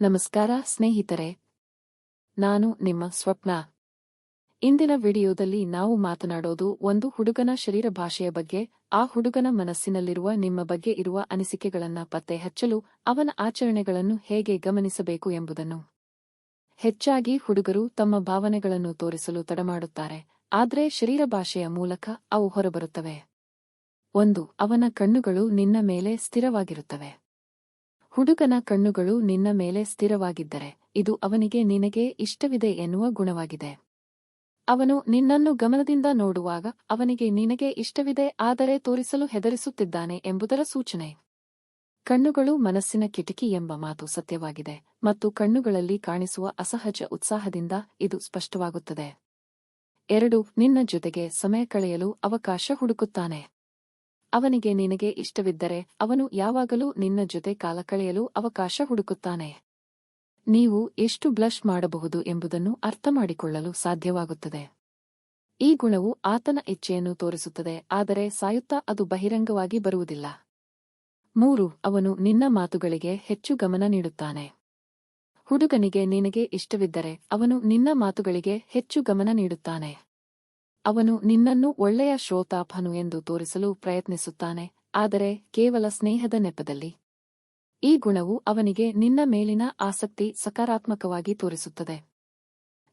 ನಮಸ್ಕಾರ, ಸ್ನೇಹಿತರೆ. ನಾನು ನಿಮ್ಮ ಸ್ವಪ್ನ. ಇಂದಿನ ವಿಡಿಯೋದಲ್ಲಿ ನಾವು ಮಾತನಾಡೋದು ಒಂದು ಹುಡುಗನ ಶರೀರ ಭಾಷೆಯ ಬಗ್ಗೆ, ಆ ಹುಡುಗನ ಮನಸ್ಸಿನಲ್ಲಿರುವ ನಿಮ್ಮ ಬಗ್ಗೆ ಇರುವ ಅನಿಸಿಕೆಗಳನ್ನು ಪತ್ತೆ ಹಚ್ಚಲು ಅವನ ಆಚರಣೆಗಳನ್ನು ಹೇಗೆ ಗಮನಿಸಬೇಕು ಎಂಬುದನ್ನು. ಹೆಚ್ಚಾಗಿ ಹುಡುಗರು ತಮ್ಮ ಭಾವನೆಗಳನ್ನು ತೋರಿಸಲು ತಡಮಾಡುತ್ತಾರೆ, ಆದರೆ ಶರೀರ ಭಾಷೆಯ ಮೂಲಕ ಅವು ಹೊರಬರುತ್ತವೆ. ಒಂದು, ಅವನ ಕಣ್ಣುಗಳು ನಿನ್ನ ಮೇಲೆ ಸ್ಥಿರವಾಗಿರುತ್ತವೆ. ಹುಡುಗನ ಕಣ್ಣುಗಳು ನಿನ್ನ ಮೇಲೆ ಸ್ಥಿರವಾಗಿದ್ದರೆ, ಇದು ಅವನಿಗೆ ನಿನಗೆ ಇಷ್ಟವಿದೆ ಎನ್ನುವ ಗುಣವಾಗಿದೆ. ಅವನು ನಿನ್ನನ್ನು ಗಮನದಿಂದ ನೋಡುವಾಗ ಅವನಿಗೆ ನಿನಗೆ ಇಷ್ಟವಿದೆ ಆದರೆ ತೋರಿಸಲು ಹೆದರಿಸುತ್ತಿದ್ದಾನೆ ಎಂಬುದರ ಸೂಚನೆ. ಕಣ್ಣುಗಳು ಮನಸ್ಸಿನ ಕಿಟಕಿ ಎಂಬ ಮಾತು ಸತ್ಯವಾಗಿದೆ ಮತ್ತು ಕಣ್ಣುಗಳಲ್ಲಿ ಕಾಣಿಸುವ ಅಸಹಜ ಉತ್ಸಾಹದಿಂದ ಇದು ಸ್ಪಷ್ಟವಾಗುತ್ತದೆ. ಎರಡು, ನಿನ್ನ ಜೊತೆಗೆ ಸಮಯ ಕಳೆಯಲು ಅವಕಾಶ ಹುಡುಕುತ್ತಾನೆ. ಅವನಿಗೆ ನಿನಗೆ ಇಷ್ಟವಿದ್ದರೆ ಅವನು ಯಾವಾಗಲೂ ನಿನ್ನ ಜೊತೆ ಕಾಲ ಕಳೆಯಲು ಅವಕಾಶ ಹುಡುಕುತ್ತಾನೆ. ನೀವು ಎಷ್ಟು ಬ್ಲಶ್ ಮಾಡಬಹುದು ಎಂಬುದನ್ನು ಅರ್ಥಮಾಡಿಕೊಳ್ಳಲು ಸಾಧ್ಯವಾಗುತ್ತದೆ. ಈ ಗುಣವು ಆತನ ಇಚ್ಛೆಯನ್ನು ತೋರಿಸುತ್ತದೆ, ಆದರೆ ಸಾಯುತ್ತಾ ಅದು ಬಹಿರಂಗವಾಗಿ ಬರುವುದಿಲ್ಲ. ಮೂರು, ಅವನು ನಿನ್ನ ಮಾತುಗಳಿಗೆ ಹೆಚ್ಚು ಗಮನ ನೀಡುತ್ತಾನೆ. ಹುಡುಗನಿಗೆ ನಿನಗೆ ಇಷ್ಟವಿದ್ದರೆ ಅವನು ನಿನ್ನ ಮಾತುಗಳಿಗೆ ಹೆಚ್ಚು ಗಮನ ನೀಡುತ್ತಾನೆ. ಅವನು ನಿನ್ನನ್ನು ಒಳ್ಳೆಯ ಶ್ರೋತಾಪನು ಎಂದು ತೋರಿಸಲು ಪ್ರಯತ್ನಿಸುತ್ತಾನೆ, ಆದರೆ ಕೇವಲ ಸ್ನೇಹದ ನೆಪದಲ್ಲಿ. ಈ ಗುಣವು ಅವನಿಗೆ ನಿನ್ನ ಮೇಲಿನ ಆಸಕ್ತಿ ಸಕಾರಾತ್ಮಕವಾಗಿ ತೋರಿಸುತ್ತದೆ.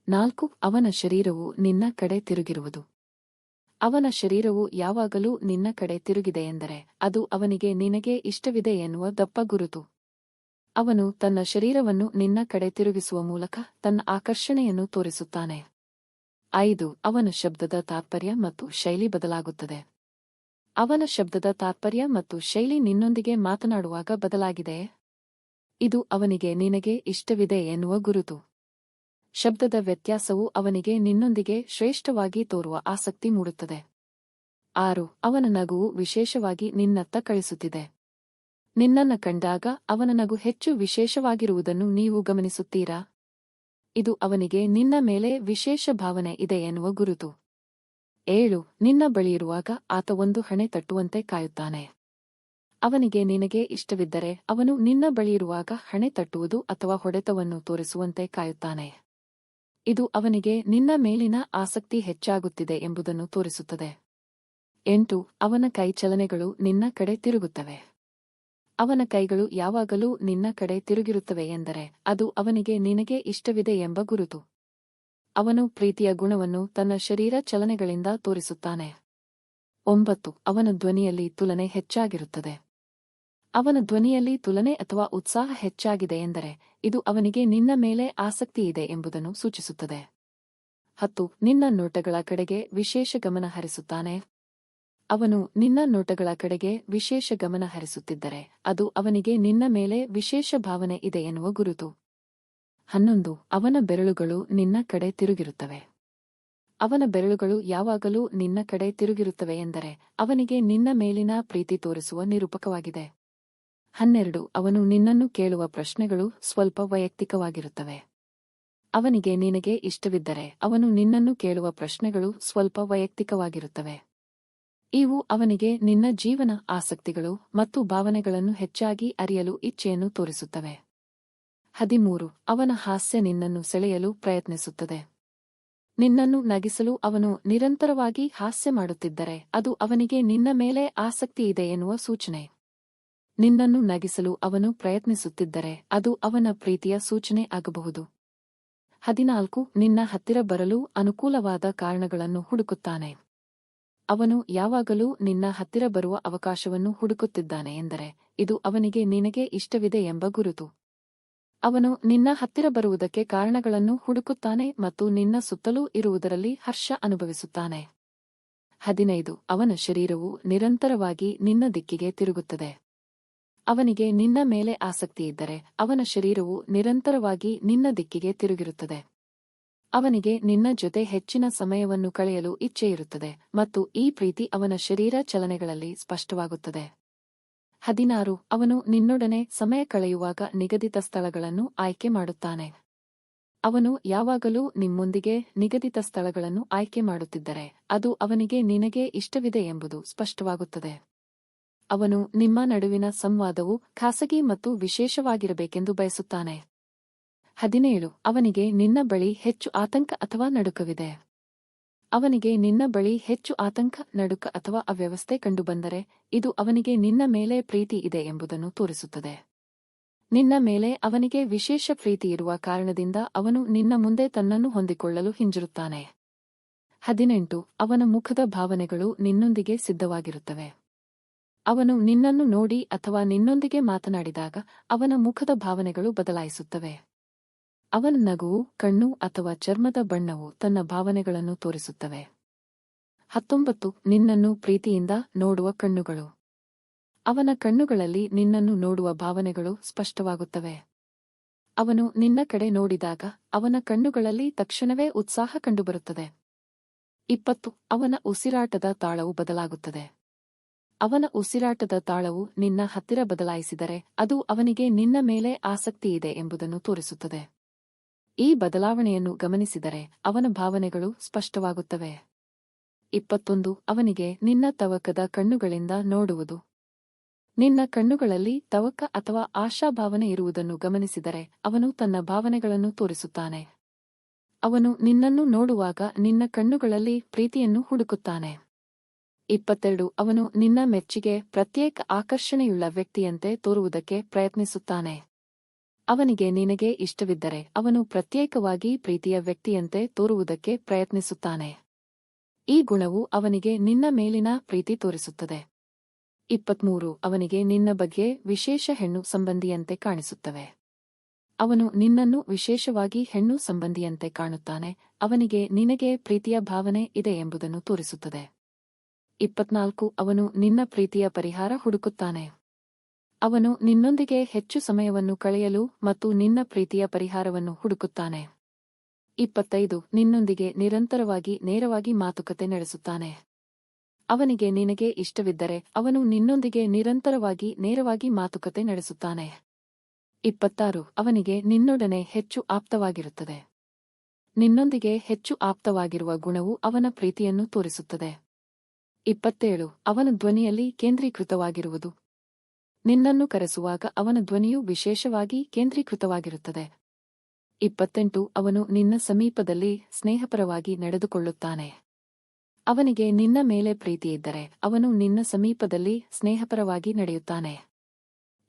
ನಾಲ್ಕು, ಅವನ ಶರೀರವು ನಿನ್ನ ಕಡೆ ತಿರುಗಿರುವುದು. ಅವನ ಶರೀರವು ಯಾವಾಗಲೂ ನಿನ್ನ ಕಡೆ ತಿರುಗಿದೆ ಎಂದರೆ ಅದು ಅವನಿಗೆ ನಿನಗೆ ಇಷ್ಟವಿದೆ ಎನ್ನುವ ದಪ್ಪ ಗುರುತು. ಅವನು ತನ್ನ ಶರೀರವನ್ನು ನಿನ್ನ ಕಡೆ ತಿರುಗಿಸುವ ಮೂಲಕ ತನ್ನ ಆಕರ್ಷಣೆಯನ್ನು ತೋರಿಸುತ್ತಾನೆ. ಐದು, ಅವನ ಶಬ್ದದ ತಾತ್ಪರ್ಯ ಮತ್ತು ಶೈಲಿ ಬದಲಾಗುತ್ತದೆ. ಅವನ ಶಬ್ದದ ತಾತ್ಪರ್ಯ ಮತ್ತು ಶೈಲಿ ನಿನ್ನೊಂದಿಗೆ ಮಾತನಾಡುವಾಗ ಬದಲಾಗಿದೆ. ಇದು ಅವನಿಗೆ ನಿನಗೆ ಇಷ್ಟವಿದೆ ಎನ್ನುವ ಗುರುತು. ಶಬ್ದದ ವ್ಯತ್ಯಾಸವು ಅವನಿಗೆ ನಿನ್ನೊಂದಿಗೆ ಶ್ರೇಷ್ಠವಾಗಿ ತೋರುವ ಆಸಕ್ತಿ ಮೂಡುತ್ತದೆ. ಆರು, ಅವನ ನಗುವು ವಿಶೇಷವಾಗಿ ನಿನ್ನತ್ತ ಕಳಿಸುತ್ತಿದೆ. ನಿನ್ನನ್ನು ಕಂಡಾಗ ಅವನ ನಗು ಹೆಚ್ಚು ವಿಶೇಷವಾಗಿರುವುದನ್ನು ನೀವು ಗಮನಿಸುತ್ತೀರಾ? ಇದು ಅವನಿಗೆ ನಿನ್ನ ಮೇಲೆ ವಿಶೇಷ ಭಾವನೆ ಇದೆ ಎನ್ನುವ ಗುರುತು. ಏಳು, ನಿನ್ನ ಬಳಿಯಿರುವಾಗ ಆತ ಒಂದು ಹಣೆ ತಟ್ಟುವಂತೆ ಕಾಯುತ್ತಾನೆ. ಅವನಿಗೆ ನಿನಗೆ ಇಷ್ಟವಿದ್ದರೆ ಅವನು ನಿನ್ನ ಬಳಿಯಿರುವಾಗ ಹಣೆ ತಟ್ಟುವುದು ಅಥವಾ ಹೊಡೆತವನ್ನು ತೋರಿಸುವಂತೆ ಕಾಯುತ್ತಾನೆ. ಇದು ಅವನಿಗೆ ನಿನ್ನ ಮೇಲಿನ ಆಸಕ್ತಿ ಹೆಚ್ಚಾಗುತ್ತಿದೆ ಎಂಬುದನ್ನು ತೋರಿಸುತ್ತದೆ. ಎಂಟು, ಅವನ ಕೈಚಲನೆಗಳು ನಿನ್ನ ಕಡೆ ತಿರುಗುತ್ತವೆ. ಅವನ ಕೈಗಳು ಯಾವಾಗಲೂ ನಿನ್ನ ಕಡೆ ತಿರುಗಿರುತ್ತವೆ ಎಂದರೆ ಅದು ಅವನಿಗೆ ನಿನಗೆ ಇಷ್ಟವಿದೆ ಎಂಬ ಗುರುತು. ಅವನು ಪ್ರೀತಿಯ ಗುಣವನ್ನು ತನ್ನ ಶರೀರ ಚಲನೆಗಳಿಂದ ತೋರಿಸುತ್ತಾನೆ. ಒಂಬತ್ತು, ಅವನ ಧ್ವನಿಯಲ್ಲಿ ತುಲನೆ ಹೆಚ್ಚಾಗಿರುತ್ತದೆ. ಅವನ ಧ್ವನಿಯಲ್ಲಿ ತುಲನೆ ಅಥವಾ ಉತ್ಸಾಹ ಹೆಚ್ಚಾಗಿದೆ ಎಂದರೆ ಇದು ಅವನಿಗೆ ನಿನ್ನ ಮೇಲೆ ಆಸಕ್ತಿ ಇದೆ ಎಂಬುದನ್ನು ಸೂಚಿಸುತ್ತದೆ. ಹತ್ತು, ನಿನ್ನ ನೋಟಗಳ ಕಡೆಗೆ ವಿಶೇಷ ಗಮನ ಹರಿಸುತ್ತಾನೆ. ಅವನು ನಿನ್ನ ನೋಟಗಳ ಕಡೆಗೆ ವಿಶೇಷ ಗಮನ ಹರಿಸುತ್ತಿದ್ದರೆ ಅದು ಅವನಿಗೆ ನಿನ್ನ ಮೇಲೆ ವಿಶೇಷ ಭಾವನೆ ಇದೆ ಎನ್ನುವ ಗುರುತು. ಹನ್ನೊಂದು, ಅವನ ಬೆರಳುಗಳು ನಿನ್ನ ಕಡೆ ತಿರುಗಿರುತ್ತವೆ. ಅವನ ಬೆರಳುಗಳು ಯಾವಾಗಲೂ ನಿನ್ನ ಕಡೆ ತಿರುಗಿರುತ್ತವೆ ಎಂದರೆ ಅವನಿಗೆ ನಿನ್ನ ಮೇಲಿನ ಪ್ರೀತಿ ತೋರಿಸುವ ನಿರೂಪಕವಾಗಿದೆ. ಹನ್ನೆರಡು, ಅವನು ನಿನ್ನನ್ನು ಕೇಳುವ ಪ್ರಶ್ನೆಗಳು ಸ್ವಲ್ಪ ವೈಯಕ್ತಿಕವಾಗಿರುತ್ತವೆ. ಅವನಿಗೆ ನಿನಗೆ ಇಷ್ಟವಿದ್ದರೆ ಅವನು ನಿನ್ನನ್ನು ಕೇಳುವ ಪ್ರಶ್ನೆಗಳು ಸ್ವಲ್ಪ ವೈಯಕ್ತಿಕವಾಗಿರುತ್ತವೆ. ಇವು ಅವನಿಗೆ ನಿನ್ನ ಜೀವನ ಆಸಕ್ತಿಗಳು ಮತ್ತು ಭಾವನೆಗಳನ್ನು ಹೆಚ್ಚಾಗಿ ಅರಿಯಲು ಇಚ್ಛೆಯನ್ನು ತೋರಿಸುತ್ತವೆ. ಹದಿಮೂರು. ಅವನ ಹಾಸ್ಯ ನಿನ್ನನ್ನು ಸೆಳೆಯಲು ಪ್ರಯತ್ನಿಸುತ್ತದೆ. ನಿನ್ನನ್ನು ನಗಿಸಲು ಅವನು ನಿರಂತರವಾಗಿ ಹಾಸ್ಯ ಮಾಡುತ್ತಿದ್ದರೆ ಅದು ಅವನಿಗೆ ನಿನ್ನ ಮೇಲೆ ಆಸಕ್ತಿ ಇದೆ ಎನ್ನುವ ಸೂಚನೆ. ನಿನ್ನನ್ನು ನಗಿಸಲು ಅವನು ಪ್ರಯತ್ನಿಸುತ್ತಿದ್ದರೆ ಅದು ಅವನ ಪ್ರೀತಿಯ ಸೂಚನೆ ಆಗಬಹುದು. ಹದಿನಾಲ್ಕು. ನಿನ್ನ ಹತ್ತಿರ ಬರಲು ಅನುಕೂಲವಾದ ಕಾರಣಗಳನ್ನು ಹುಡುಕುತ್ತಾನೆ. ಅವನು ಯಾವಾಗಲೂ ನಿನ್ನ ಹತ್ತಿರ ಬರುವ ಅವಕಾಶವನ್ನು ಹುಡುಕುತ್ತಿದ್ದಾನೆ ಎಂದರೆ, ಇದು ಅವನಿಗೆ ನಿನಗೆ ಇಷ್ಟವಿದೆ ಎಂಬ ಗುರುತು. ಅವನು ನಿನ್ನ ಹತ್ತಿರ ಬರುವುದಕ್ಕೆ ಕಾರಣಗಳನ್ನು ಹುಡುಕುತ್ತಾನೆ ಮತ್ತು ನಿನ್ನ ಸುತ್ತಲೂ ಇರುವುದರಲ್ಲಿ ಹರ್ಷ ಅನುಭವಿಸುತ್ತಾನೆ. ಹದಿನೈದು, ಅವನ ಶರೀರವು ನಿರಂತರವಾಗಿ ನಿನ್ನ ದಿಕ್ಕಿಗೆ ತಿರುಗುತ್ತದೆ. ಅವನಿಗೆ ನಿನ್ನ ಮೇಲೆ ಆಸಕ್ತಿಯಿದ್ದರೆ ಅವನ ಶರೀರವು ನಿರಂತರವಾಗಿ ನಿನ್ನ ದಿಕ್ಕಿಗೆ ತಿರುಗಿರುತ್ತದೆ. ಅವನಿಗೆ ನಿನ್ನ ಜೊತೆ ಹೆಚ್ಚಿನ ಸಮಯವನ್ನು ಕಳೆಯಲು ಇಚ್ಛೆಯಿರುತ್ತದೆ ಮತ್ತು ಈ ಪ್ರೀತಿ ಅವನ ಶರೀರ ಚಲನೆಗಳಲ್ಲಿ ಸ್ಪಷ್ಟವಾಗುತ್ತದೆ. ಹದಿನಾರು, ಅವನು ನಿನ್ನೊಡನೆ ಸಮಯ ಕಳೆಯುವಾಗ ನಿಗದಿತ ಸ್ಥಳಗಳನ್ನು ಆಯ್ಕೆ ಮಾಡುತ್ತಾನೆ. ಅವನು ಯಾವಾಗಲೂ ನಿಮ್ಮೊಂದಿಗೆ ನಿಗದಿತ ಸ್ಥಳಗಳನ್ನು ಆಯ್ಕೆ ಮಾಡುತ್ತಿದ್ದರೆ ಅದು ಅವನಿಗೆ ನಿನಗೆ ಇಷ್ಟವಿದೆ ಎಂಬುದು ಸ್ಪಷ್ಟವಾಗುತ್ತದೆ. ಅವನು ನಿಮ್ಮ ನಡುವಿನ ಸಂವಾದವು ಖಾಸಗಿ ಮತ್ತು ವಿಶೇಷವಾಗಿರಬೇಕೆಂದು ಬಯಸುತ್ತಾನೆ. ಹದಿನೇಳು, ಅವನಿಗೆ ನಿನ್ನ ಬಳಿ ಹೆಚ್ಚು ಆತಂಕ ಅಥವಾ ನಡುಕವಿದೆ. ಅವನಿಗೆ ನಿನ್ನ ಬಳಿ ಹೆಚ್ಚು ಆತಂಕ, ನಡುಕ ಅಥವಾ ಅವ್ಯವಸ್ಥೆ ಕಂಡುಬಂದರೆ, ಇದು ಅವನಿಗೆ ನಿನ್ನ ಮೇಲೆ ಪ್ರೀತಿ ಇದೆ ಎಂಬುದನ್ನು ತೋರಿಸುತ್ತದೆ. ನಿನ್ನ ಮೇಲೆ ಅವನಿಗೆ ವಿಶೇಷ ಪ್ರೀತಿ ಇರುವ ಕಾರಣದಿಂದ ಅವನು ನಿನ್ನ ಮುಂದೆ ತನ್ನನ್ನು ಹೊಂದಿಕೊಳ್ಳಲು ಹಿಂಜರುತ್ತಾನೆ. ಹದಿನೆಂಟು, ಅವನ ಮುಖದ ಭಾವನೆಗಳು ನಿನ್ನೊಂದಿಗೆ ಸಿದ್ಧವಾಗಿರುತ್ತವೆ. ಅವನು ನಿನ್ನನ್ನು ನೋಡಿ ಅಥವಾ ನಿನ್ನೊಂದಿಗೆ ಮಾತನಾಡಿದಾಗ ಅವನ ಮುಖದ ಭಾವನೆಗಳು ಬದಲಾಯಿಸುತ್ತವೆ. ಅವನ ನಗುವು ಕಣ್ಣು ಅಥವಾ ಚರ್ಮದ ಬಣ್ಣವು ತನ್ನ ಭಾವನೆಗಳನ್ನು ತೋರಿಸುತ್ತವೆ. ಹತ್ತೊಂಬತ್ತು, ನಿನ್ನನ್ನು ಪ್ರೀತಿಯಿಂದ ನೋಡುವ ಕಣ್ಣುಗಳು. ಅವನ ಕಣ್ಣುಗಳಲ್ಲಿ ನಿನ್ನನ್ನು ನೋಡುವ ಭಾವನೆಗಳು ಸ್ಪಷ್ಟವಾಗುತ್ತವೆ. ಅವನು ನಿನ್ನ ಕಡೆ ನೋಡಿದಾಗ ಅವನ ಕಣ್ಣುಗಳಲ್ಲಿ ತಕ್ಷಣವೇ ಉತ್ಸಾಹ ಕಂಡುಬರುತ್ತದೆ. ಇಪ್ಪತ್ತು, ಅವನ ಉಸಿರಾಟದ ತಾಳವು ಬದಲಾಗುತ್ತದೆ. ಅವನ ಉಸಿರಾಟದ ತಾಳವು ನಿನ್ನ ಹತ್ತಿರ ಬದಲಾಯಿಸಿದರೆ ಅದು ಅವನಿಗೆ ನಿನ್ನ ಮೇಲೆ ಆಸಕ್ತಿ ಇದೆ ಎಂಬುದನ್ನು ತೋರಿಸುತ್ತದೆ. ಈ ಬದಲಾವಣೆಯನ್ನು ಗಮನಿಸಿದರೆ ಅವನ ಭಾವನೆಗಳು ಸ್ಪಷ್ಟವಾಗುತ್ತವೆ. ಇಪ್ಪತ್ತೊಂದು, ಅವನಿಗೆ ನಿನ್ನ ತವಕದ ಕಣ್ಣುಗಳಿಂದ ನೋಡುವುದು. ನಿನ್ನ ಕಣ್ಣುಗಳಲ್ಲಿ ತವಕ ಅಥವಾ ಆಶಾಭಾವನೆ ಇರುವುದನ್ನು ಗಮನಿಸಿದರೆ ಅವನು ತನ್ನ ಭಾವನೆಗಳನ್ನು ತೋರಿಸುತ್ತಾನೆ. ಅವನು ನಿನ್ನನ್ನು ನೋಡುವಾಗ ನಿನ್ನ ಕಣ್ಣುಗಳಲ್ಲಿ ಪ್ರೀತಿಯನ್ನು ಹುಡುಕುತ್ತಾನೆ. ಇಪ್ಪತ್ತೆರಡು, ಅವನು ನಿನ್ನ ಮೆಚ್ಚಿಗೆ ಪ್ರತ್ಯೇಕ ಆಕರ್ಷಣೆಯುಳ್ಳ ವ್ಯಕ್ತಿಯಂತೆ ತೋರುವುದಕ್ಕೆ ಪ್ರಯತ್ನಿಸುತ್ತಾನೆ. ಅವನಿಗೆ ನಿನಗೆ ಇಷ್ಟವಿದ್ದರೆ ಅವನು ಪ್ರತ್ಯೇಕವಾಗಿ ಪ್ರೀತಿಯ ವ್ಯಕ್ತಿಯಂತೆ ತೋರುವುದಕ್ಕೆ ಪ್ರಯತ್ನಿಸುತ್ತಾನೆ. ಈ ಗುಣವು ಅವನಿಗೆ ನಿನ್ನ ಮೇಲಿನ ಪ್ರೀತಿ ತೋರಿಸುತ್ತದೆ. ಇಪ್ಪತ್ಮೂರು, ಅವನಿಗೆ ನಿನ್ನ ಬಗ್ಗೆ ವಿಶೇಷ ಹೆಣ್ಣು ಸಂಬಂಧಿಯಂತೆ ಕಾಣಿಸುತ್ತವೆ. ಅವನು ನಿನ್ನನ್ನು ವಿಶೇಷವಾಗಿ ಹೆಣ್ಣು ಸಂಬಂಧಿಯಂತೆ ಕಾಣುತ್ತಾನೆ, ಅವನಿಗೆ ನಿನಗೆ ಪ್ರೀತಿಯ ಭಾವನೆ ಇದೆ ಎಂಬುದನ್ನು ತೋರಿಸುತ್ತದೆ. ಇಪ್ಪತ್ನಾಲ್ಕು, ಅವನು ನಿನ್ನ ಪ್ರೀತಿಯ ಪರಿಹಾರ ಹುಡುಕುತ್ತಾನೆ. ಅವನು ನಿನ್ನೊಂದಿಗೆ ಹೆಚ್ಚು ಸಮಯವನ್ನು ಕಳೆಯಲು ಮತ್ತು ನಿನ್ನ ಪ್ರೀತಿಯ ಪರಿಹಾರವನ್ನು ಹುಡುಕುತ್ತಾನೆ. ಇಪ್ಪತ್ತೈದು, ನಿನ್ನೊಂದಿಗೆ ನಿರಂತರವಾಗಿ ನೇರವಾಗಿ ಮಾತುಕತೆ ನಡೆಸುತ್ತಾನೆ. ಅವನಿಗೆ ನಿನಗೆ ಇಷ್ಟವಿದ್ದರೆ ಅವನು ನಿನ್ನೊಂದಿಗೆ ನಿರಂತರವಾಗಿ ನೇರವಾಗಿ ಮಾತುಕತೆ ನಡೆಸುತ್ತಾನೆ. ಇಪ್ಪತ್ತಾರು, ಅವನಿಗೆ ನಿನ್ನೊಡನೆ ಹೆಚ್ಚು ಆಪ್ತವಾಗಿರುತ್ತದೆ. ನಿನ್ನೊಂದಿಗೆ ಹೆಚ್ಚು ಆಪ್ತವಾಗಿರುವ ಗುಣವು ಅವನ ಪ್ರೀತಿಯನ್ನು ತೋರಿಸುತ್ತದೆ. ಇಪ್ಪತ್ತೇಳು, ಅವನ ಧ್ವನಿಯಲ್ಲಿ ಕೇಂದ್ರೀಕೃತವಾಗಿರುವುದು ನಿನ್ನನ್ನು ಕರೆಸುವಾಗ ಅವನ ಧ್ವನಿಯು ವಿಶೇಷವಾಗಿ ಕೇಂದ್ರೀಕೃತವಾಗಿರುತ್ತದೆ. ಇಪ್ಪತ್ತೆಂಟು, ಅವನು ನಿನ್ನ ಸಮೀಪದಲ್ಲಿ ಸ್ನೇಹಪರವಾಗಿ ನಡೆದುಕೊಳ್ಳುತ್ತಾನೆ. ಅವನಿಗೆ ನಿನ್ನ ಮೇಲೆ ಪ್ರೀತಿಯಿದ್ದರೆ ಅವನು ನಿನ್ನ ಸಮೀಪದಲ್ಲಿ ಸ್ನೇಹಪರವಾಗಿ ನಡೆಯುತ್ತಾನೆ.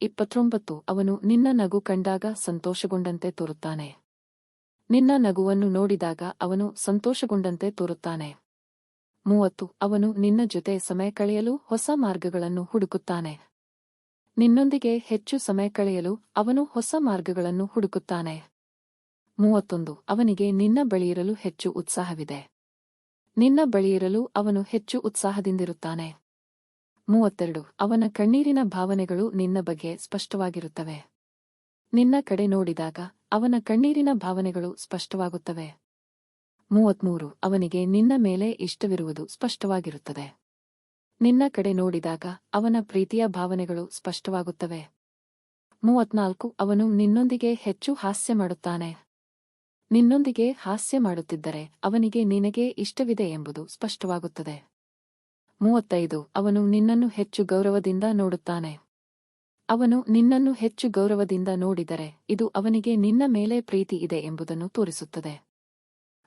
ಇಪ್ಪತ್ತೊಂಬತ್ತು, ಅವನು ನಿನ್ನ ನಗು ಕಂಡಾಗ ಸಂತೋಷಗೊಂಡಂತೆ ತೋರುತ್ತಾನೆ. ನಿನ್ನ ನಗುವನ್ನು ನೋಡಿದಾಗ ಅವನು ಸಂತೋಷಗೊಂಡಂತೆ ತೋರುತ್ತಾನೆ. ಮೂವತ್ತು, ಅವನು ನಿನ್ನ ಜೊತೆ ಸಮಯ ಕಳೆಯಲು ಹೊಸ ಮಾರ್ಗಗಳನ್ನು ಹುಡುಕುತ್ತಾನೆ. ನಿನ್ನೊಂದಿಗೆ ಹೆಚ್ಚು ಸಮಯ ಕಳೆಯಲು ಅವನು ಹೊಸ ಮಾರ್ಗಗಳನ್ನು ಹುಡುಕುತ್ತಾನೆ. ಮೂವತ್ತೊಂದು, ಅವನಿಗೆ ನಿನ್ನ ಬಳಿಯಿರಲು ಹೆಚ್ಚು ಉತ್ಸಾಹವಿದೆ. ನಿನ್ನ ಬಳಿಯಿರಲು ಅವನು ಹೆಚ್ಚು ಉತ್ಸಾಹದಿಂದಿರುತ್ತಾನೆ. ಮೂವತ್ತೆರಡು, ಅವನ ಕಣ್ಣೀರಿನ ಭಾವನೆಗಳು ನಿನ್ನ ಬಗ್ಗೆ ಸ್ಪಷ್ಟವಾಗಿರುತ್ತವೆ. ನಿನ್ನ ಕಡೆ ನೋಡಿದಾಗ ಅವನ ಕಣ್ಣೀರಿನ ಭಾವನೆಗಳು ಸ್ಪಷ್ಟವಾಗುತ್ತವೆ. ಮೂವತ್ಮೂರು ಅವನಿಗೆ ನಿನ್ನ ಮೇಲೆ ಇಷ್ಟವಿರುವುದು ಸ್ಪಷ್ಟವಾಗಿರುತ್ತದೆ. ನಿನ್ನ ಕಡೆ ನೋಡಿದಾಗ ಅವನ ಪ್ರೀತಿಯ ಭಾವನೆಗಳು ಸ್ಪಷ್ಟವಾಗುತ್ತವೆ. ಮೂವತ್ನಾಲ್ಕು, ಅವನು ನಿನ್ನೊಂದಿಗೆ ಹೆಚ್ಚು ಹಾಸ್ಯ ಮಾಡುತ್ತಾನೆ. ನಿನ್ನೊಂದಿಗೆ ಹಾಸ್ಯ ಮಾಡುತ್ತಿದ್ದರೆ ಅವನಿಗೆ ನಿನಗೆ ಇಷ್ಟವಿದೆ ಎಂಬುದು ಸ್ಪಷ್ಟವಾಗುತ್ತದೆ. ಮೂವತ್ತೈದು, ಅವನು ನಿನ್ನನ್ನು ಹೆಚ್ಚು ಗೌರವದಿಂದ ನೋಡುತ್ತಾನೆ. ಅವನು ನಿನ್ನನ್ನು ಹೆಚ್ಚು ಗೌರವದಿಂದ ನೋಡಿದರೆ ಇದು ಅವನಿಗೆ ನಿನ್ನ ಮೇಲೆ ಪ್ರೀತಿ ಇದೆ ಎಂಬುದನ್ನು ತೋರಿಸುತ್ತದೆ.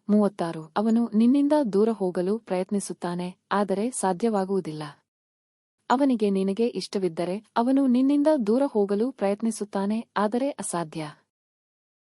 ಮೂವತ್ತಾರು. ಅವನು ನಿನ್ನಿಂದ ದೂರ ಹೋಗಲು ಪ್ರಯತ್ನಿಸುತ್ತಾನೆ, ಆದರೆ ಸಾಧ್ಯವಾಗುವುದಿಲ್ಲ. ಅವನಿಗೆ ನಿನಗೆ ಇಷ್ಟವಿದ್ದರೆ ಅವನು ನಿನ್ನಿಂದ ದೂರ ಹೋಗಲು ಪ್ರಯತ್ನಿಸುತ್ತಾನೆ, ಆದರೆ ಅಸಾಧ್ಯ.